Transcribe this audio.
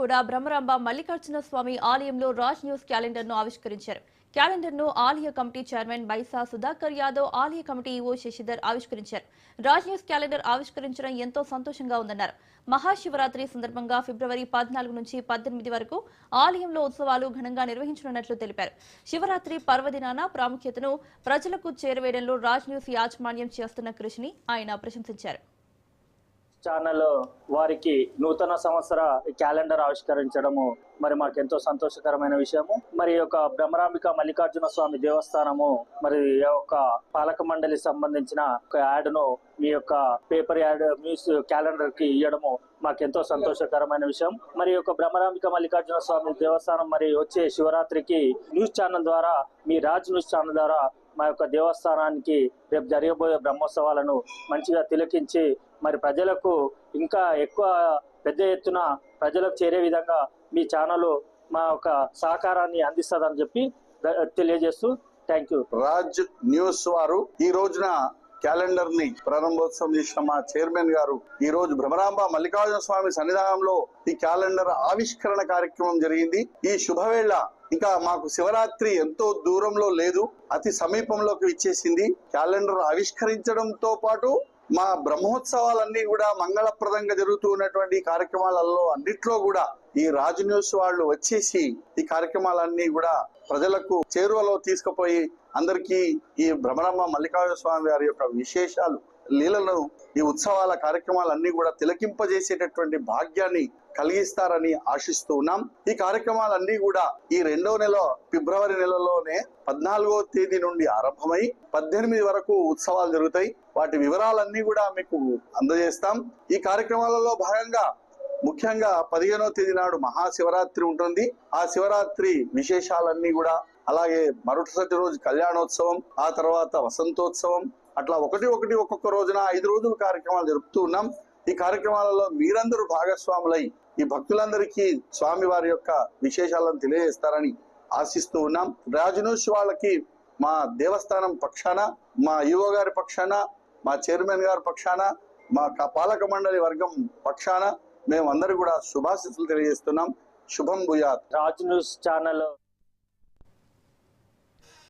మిర్యాలగూడ బ్రహ్మరాంబ మల్లికార్జున స్వామి ఆలయంలో రాజ్ న్యూస్ క్యాలెండర్ను ఆవిష్కరించారు. క్యాలెండర్ను ఆలయ కమిటీ చైర్మన్ బైసా సుధాకర్ యాదవ్ ఆలయ కమిటీ ఈవో శశిధర్ ఆవిష్కరించారు. రాజ్ న్యూస్ క్యాలెండర్ ఆవిష్కరించడం ఎంతో సంతోషంగా ఉందన్నారు. మహాశివరాత్రి సందర్భంగా ఫిబ్రవరి పద్నాలుగు నుంచి పద్దెనిమిది వరకు ఆలయంలో ఉత్సవాలు ఘనంగా నిర్వహించనున్నట్లు తెలిపారు. శివరాత్రి పర్వదినాన ప్రాముఖ్యతను ప్రజలకు చేరవేయడంలో రాజ్ న్యూస్ యాజమాన్యం చేస్తున్న కృషిని ఆయన ప్రశంసించారు. ఛానల్ వారికి నూతన సంవత్సర క్యాలెండర్ ఆవిష్కరించడము మరి మాకు ఎంతో సంతోషకరమైన విషయము. మరి యొక్క బ్రహ్మరాంబిక మల్లికార్జున స్వామి దేవస్థానము మరి యొక్క పాలక మండలి సంబంధించిన ఒక యాడ్ను మీ యొక్క పేపర్ యాడ్ న్యూస్ క్యాలెండర్కి ఇవ్వడము మాకెంతో సంతోషకరమైన విషయం. మరి యొక్క బ్రహ్మరాంబిక మల్లికార్జున స్వామి దేవస్థానం మరి వచ్చే శివరాత్రికి న్యూస్ ఛానల్ ద్వారా మీ రాజ్ న్యూస్ ఛానల్ ద్వారా మా యొక్క దేవస్థానానికి రేపు జరగబోయే బ్రహ్మోత్సవాలను మంచిగా తిలకించి మరి ప్రజలకు ఇంకా ఎక్కువ పెద్ద ఎత్తున ప్రజలకు చేరే విధంగా మీ ఛానల్ మా యొక్క సహకారాన్ని అందిస్తుందని చెప్పి తెలియజేస్తూ థ్యాంక్ యూ రాజ్ న్యూస్ వారు ఈ రోజున క్యాలెండర్ని ప్రారంభోత్సవం చేసిన మా చైర్మన్ గారు ఈ రోజు భ్రమరాంబ మల్లికార్జున స్వామి సన్నిధానంలో ఈ క్యాలెండర్ ఆవిష్కరణ కార్యక్రమం జరిగింది. ఈ శుభవేళ ఇంకా మాకు శివరాత్రి ఎంతో దూరంలో లేదు అతి సమీపంలోకి ఇచ్చేసింది క్యాలెండర్ ఆవిష్కరించడంతో పాటు మా బ్రహ్మోత్సవాలన్నీ కూడా మంగళప్రదంగా జరుగుతూ ఉన్నటువంటి కార్యక్రమాలలో అన్నిట్లో కూడా ఈ రాజు న్యూస్ వాళ్ళు వచ్చేసి ఈ కార్యక్రమాలన్నీ కూడా ప్రజలకు చేరువలో తీసుకుపోయి అందరికీ ఈ భ్రమరమ్మ మల్లికార్జున స్వామి వారి యొక్క విశేషాలు లీలలు ఈ ఉత్సవాల కార్యక్రమాలన్నీ కూడా తిలకింపజేసేటటువంటి భాగ్యాన్ని కలిగిస్తారని ఆశిస్తూ ఉన్నాం. ఈ కార్యక్రమాలన్నీ కూడా ఈ రెండో నెల ఫిబ్రవరి నెలలోనే పద్నాలుగో తేదీ నుండి ఆరంభమై పద్దెనిమిది వరకు ఉత్సవాలు జరుగుతాయి. వాటి వివరాలన్నీ కూడా మీకు అందజేస్తాం. ఈ కార్యక్రమాలలో భాగంగా ముఖ్యంగా పదిహేనో తేదీ నాడు మహాశివరాత్రి ఉంటుంది. ఆ శివరాత్రి విశేషాలన్నీ కూడా అలాగే మరుసటి రోజు కళ్యాణోత్సవం ఆ తర్వాత వసంతోత్సవం అట్లా ఒకటి ఒకటి ఒక్కొక్క రోజున ఐదు రోజులు కార్యక్రమాలు జరుపుతూ ఉన్నాం. ఈ కార్యక్రమాలలో మీరందరూ భాగస్వాములై ఈ భక్తులందరికీ స్వామి వారి యొక్క విశేషాలను తెలియజేస్తారని ఆశిస్తూ ఉన్నాం. రాజనూష్ వాళ్ళకి మా దేవస్థానం పక్షాన మా ఈవో గారి పక్షాన మా చైర్మన్ గారి పక్షాన మా పాలక మండలి వర్గం పక్షాన మేమందరూ కూడా శుభాశిస్సులు తెలియజేస్తున్నాం. శుభం భూయాత్. Raj news channel